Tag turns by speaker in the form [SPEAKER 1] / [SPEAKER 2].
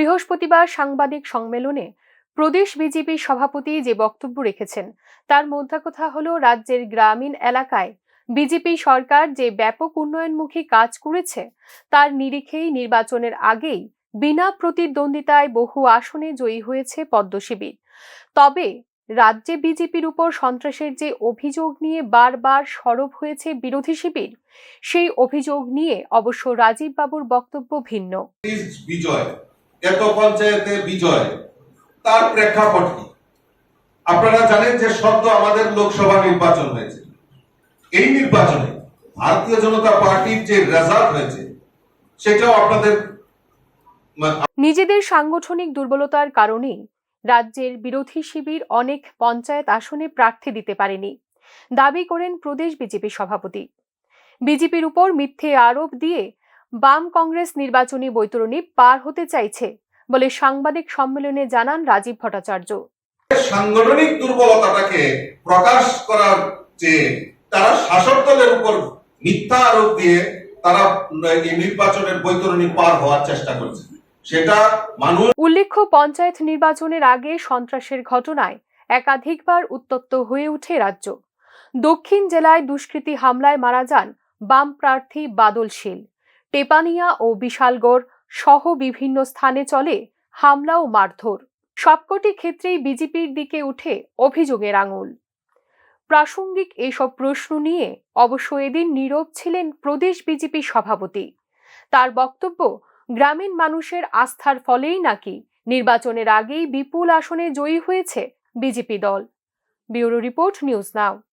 [SPEAKER 1] বৃহস্পতিবার সাংবাদিক সম্মেলনে প্রদেশ বিজেপি সভাপতি যে বক্তব্য রেখেছেন, তার মধ্যে কথা হলো রাজ্যের গ্রামীণ এলাকায় বিজেপি সরকার যে ব্যাপক উন্নয়নমুখী কাজ করেছে, তার নিরিখেই নির্বাচনের আগেই বিনা প্রতিদ্বন্দ্বিতায় বহু আসনে জয়ী হয়েছে পদ্ম শিবির। তবে রাজ্যে বিজেপির উপর সন্ত্রাসের যে অভিযোগ নিয়ে বারবার সরব হয়েছে বিরোধী শিবির, সেই অভিযোগ নিয়ে অবশ্য রাজীব বাবুর বক্তব্য ভিন্ন।
[SPEAKER 2] বিজয় এত পঞ্চায়েতে বিজয়, তার প্রেক্ষাপট কি? আপনারা জানেন যে সদ্য আমাদের লোকসভা নির্বাচন হয়েছে। এই নির্বাচনে ভারতীয় জনতা পার্টির যে রেজাল্ট হয়েছে, সেটাও আপনাদের
[SPEAKER 1] নিজেদের সাংগঠনিক দুর্বলতার কারণে রাজ্যের বিরোধী শিবির অনেক পঞ্চায়েত আসনে প্রার্থী দিতে পারেনি। দাবি করেন প্রদেশ বিজেপি সভাপতি। বিজেপির উপর মিথ্যে আরোপ দিয়ে বাম কংগ্রেস নির্বাচনী বৈতরণী পার হতে চাইছে বলে সাংবাদিক সম্মেলনে জানান রাজীব ভট্টাচার্য।
[SPEAKER 2] সাংগঠনিক দুর্বলতাটাকে প্রকাশ করার যে তারা শাসক দলের উপর মিথ্যা আরোপ দিয়ে তারা এই নির্বাচনের বৈতরণী পার হওয়ার চেষ্টা করেছে। সেটা মানুষ
[SPEAKER 1] উল্লেখ্য পঞ্চায়েত নির্বাচনের আগে সন্ত্রাসের ঘটনায় একাধিকবার উত্তপ্ত হয়ে ওঠে রাজ্য। দক্ষিণ জেলায় দুষ্কৃতী হামলায় মারা যান বাম প্রার্থী বাদল শীল। টেপানিয়া ও বিশালগড় সহ বিভিন্ন স্থানে চলে হামলা ও মারধর। সবকটি ক্ষেত্রেই বিজেপির দিকে উঠে অভিযোগের আঙুল। প্রাসঙ্গিক এসব প্রশ্ন নিয়ে অবশ্য এদিন নীরব ছিলেন প্রদেশ বিজেপি সভাপতি। তার বক্তব্য, গ্রামীণ মানুষের আস্থার ফলেই নাকি নির্বাচনের আগেই বিপুল আসনে জয়ী হয়েছে বিজেপি দল। Bureau report news now.